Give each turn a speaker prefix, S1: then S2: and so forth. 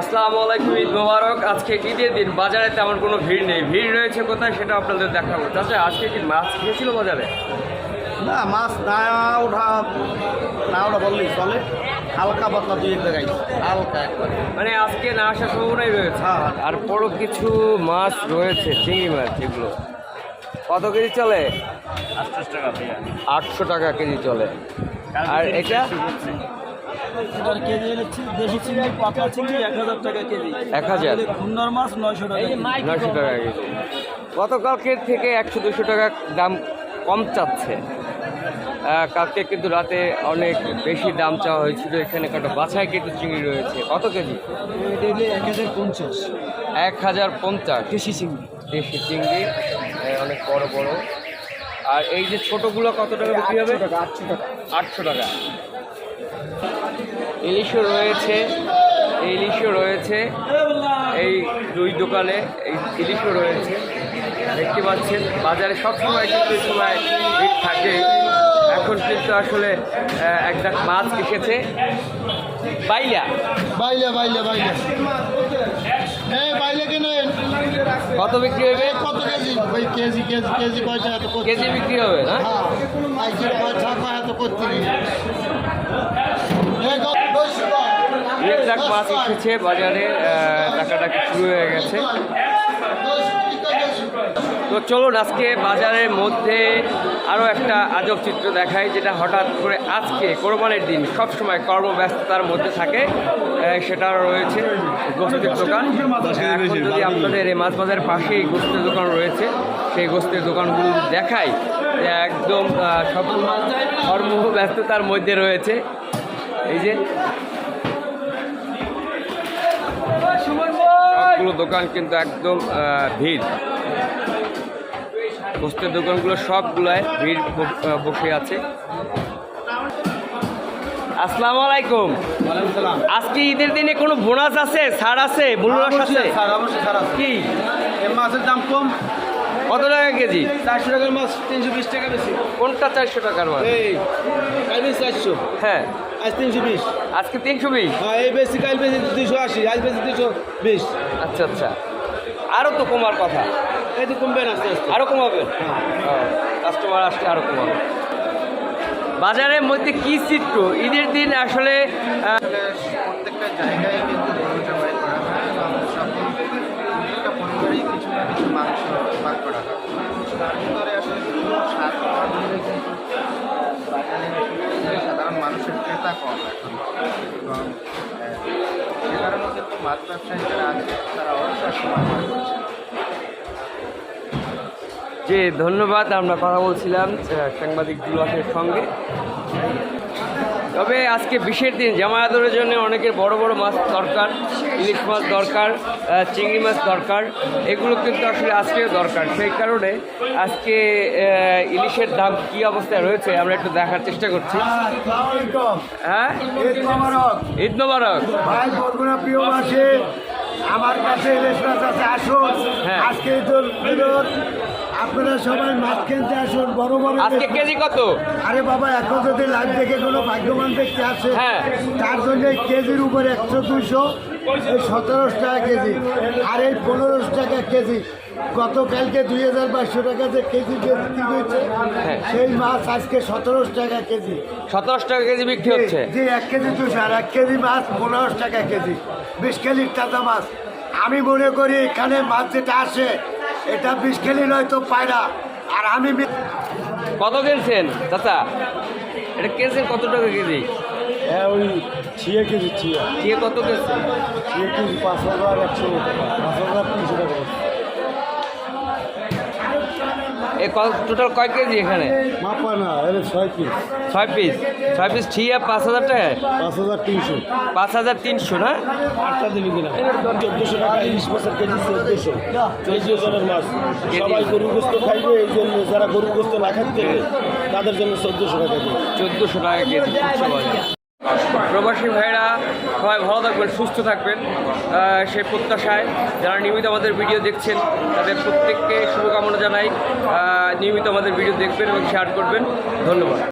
S1: আসসালামু আলাইকুম ঈদ মোবারক। আজকে ঈদের দিন বাজারে তেমন কোনো ভিড় নেই। ভিড় রয়েছে কোথায় সেটা আপনাদের দেখাবো। চাচা আজকে কি মাছ খেয়েছিল বাজারে?
S2: না মাছ না ওঠা না ওঠা বললেই চলে। হালকা পাতলা দুই এক জায়গায় হালকা
S1: মানে আজকে না আসার সম্ভাবনাই রয়েছে।
S2: হ্যাঁ।
S1: আর বড় কিছু মাছ রয়েছে চিংড়ি মাছ এগুলো। কত কেজি চলে?
S2: আটশো টাকা
S1: আটশো টাকা কেজি চলে। আর এটা?
S2: এটার কেজি এনেছি দেশি চিংড়ি পাতলা চিংড়ি এক হাজার টাকা কেজি।
S1: এক হাজার।
S2: খুন্নার মাছ নয়শো টাকা
S1: নয়শো টাকা কেজি। গতকালকের থেকে একশো দুশো টাকা দাম কম চাচ্ছে। কালকে কিন্তু রাতে অনেক বেশি দাম চাওয়া হয়েছিল। এখানে কত বাছাই কেটে চিংড়ি রয়েছে। কত কেজি?
S2: এক হাজার পঞ্চাশ।
S1: এক হাজার পঞ্চাশ।
S2: দেশি চিংড়ি।
S1: দেশি চিংড়ি অনেক বড় বড়। আর এই যে ছোটোগুলো কত টাকা বিক্রি হবে?
S2: আটশো টাকা।
S1: আটশো টাকা। ইলিশও রয়েছে ইলিশও রয়েছে। এই দুই দোকানে এই ইলিশও রয়েছে। দেখতে পাচ্ছেন, বাজারে সবসময় কিন্তু সময় ভিড় থাকে এখন কিন্তু আসলে একটা মাছ এসেছে। বাইলা।
S2: বাইলে বাইলে বাইলে। এই বাইলা কেনেন
S1: কত বিক্রি হবে?
S2: কত কেজি? ওই কেজি কেজি কেজি কয়টা এত
S1: কেজি বিক্রি হবে না?
S2: পয়সা
S1: এক লাখ মাছ এসেছে বাজারে টাকাটা টাকাটাকি শুরু হয়ে গেছে? তো চলুন আজকে বাজারের মধ্যে আরও একটা আজব চিত্র দেখায় যেটা হঠাৎ করে আজকে কোরবানির দিন সবসময় কর্মব্যস্ততার মধ্যে থাকে সেটা রয়েছে গোস্তের দোকান। এখন যদি আপনাদের এই মাছ বাজারের পাশেই গোস্তের দোকান রয়েছে সেই গোস্তের দোকানগুলো দেখাই যে একদম সব কর্মব্যস্ততার মধ্যে রয়েছে। এই যে সবগুলো দোকান কিন্তু একদম ভিড়। গোস্তের দোকানগুলো সবগুলোয় ভিড় বসে আছে। আসসালামু আলাইকুম। আজকে ঈদের দিনে কোনো বোনাস আছে? ছাড় আছে? মূল্যরাস আছে। কি?
S2: মাছের দাম কম।
S1: কত টাকা কেজি?
S2: চারশো টাকার মাছ তিনশো বিশ টাকা বেশি।
S1: কোনটা চারশো টাকার মাছ?
S2: এই চারশো।
S1: হ্যাঁ।
S2: আজ তিনশো বিশ।
S1: আজকে তিনশো বিশ?
S2: হ্যাঁ এই বেশি কাল বেশি দুশো আশি আজ বেশি দুশো বিশ।
S1: আচ্ছা আচ্ছা। আরও তো কমার কথা।
S2: এই তো কমবে না আস্তে আস্তে?
S1: আরও কমাবে? কাস্টমার আসলে আরও কমাবে। বাজারের মধ্যে কি চিত্র? ঈদের দিন আসলে
S3: প্রত্যেকটা জায়গায় কিন্তু গরু জবাই করা হয়। এবং প্রত্যেকটা পরিবারেই কিছু না কিছু মাংস ভাগ করা হয়। তার ভিতরে আসলে স্বাদ পাওয়ার জন্য কিন্তু সাধারণ মানুষের ক্রেতা কম। এখন এবং সে কারণে কিন্তু মাছ ব্যবসায়ী যারা আছে তারা অবসর সময় করছে।
S1: যে ধন্যবাদ আমরা কথা বলছিলাম সাংবাদিক জুলাসের সঙ্গে। তবে আজকে বিশের দিন জামায়াতের জন্য অনেকের বড় বড় মাছ দরকার ইলিশ মাছ দরকার চিংড়ি মাছ দরকার এগুলো কিন্তু আসলে আজকেও দরকার। সেই কারণে আজকে ইলিশের দাম কী অবস্থায় রয়েছে আমরা একটু দেখার চেষ্টা করছি। হ্যাঁ? ঈদ মোবারক।
S4: ভাই বরগুনা প্রিয় মাসে আমার কাছে আছে আসুন।
S1: হ্যাঁ।
S4: আজকে ঈদুল ফিতর আপনারা সবাই মাছ কিনতে আসুন বড় বড়
S1: আজকে কেজি কত?
S4: আরে বাবা এখন যদি লাইভ দেখে কোনো ভাগ্যবান দেখতে আসে
S1: হ্যাঁ।
S4: তার জন্য কেজির উপরে একশো দুশো সতেরোশো টাকা কেজি আর এই পনেরোশো টাকা কেজি। গতকালকে দুই হাজার পাঁচশো টাকা যে কেজি বিক্রি হয়েছে
S1: হ্যাঁ।
S4: সেই মাছ আজকে সতেরোশো টাকা কেজি।
S1: সতেরোশো টাকা কেজি বিক্রি হচ্ছে?
S4: জি এক কেজি দুশো আর এক কেজি মাছ পনেরোশো টাকা কেজি। বিশ কেজির তাজা মাছ। আমি মনে করি এখানে মাছ যেটা আসে এটা বিশ কেজি নয় তো পায় না আর আমি
S1: কত কিনছেন চাচা? এটা কিনছেন কত টাকা কেজি?
S4: হ্যাঁ ওই ছিয়ে কেজি ছিয়ে।
S1: দিয়ে কত কিনছেন?
S4: ছিয়ে কেজি পাঁচ হাজার একশো পাঁচ হাজার তিনশো টাকা
S1: এ টোটাল কয় কেজি এখানে?
S4: মাপা না ছয় পিস
S1: ছয় পিস ছয় পিস ঠিয়া পাঁচ হাজার টাকায়
S4: পাঁচ হাজার তিনশো।
S1: পাঁচ হাজার তিনশো না?
S2: আটটা দিবি কিনা? চোদ্দশো টাকা ইলিশ মাছের কেজি চোদ্দশো। চোদ্দশো জনের মাছ। সবাই গরু গোস্ত খাইবে এই জন্য যারা গরু গোস্ত না খাইতে তাদের জন্য চোদ্দশো টাকা কেজি।
S1: চোদ্দোশো টাকা কেজি প্রবাসী ভাইরা সবাই ভালো থাকবেন, সুস্থ থাকবেন। সে প্রত্যাশায় যারা নিয়মিত আমাদের ভিডিও দেখছেন, তাদের প্রত্যেককে শুভকামনা জানাই। নিয়মিত আমাদের ভিডিও দেখবেন এবং শেয়ার করবেন। ধন্যবাদ।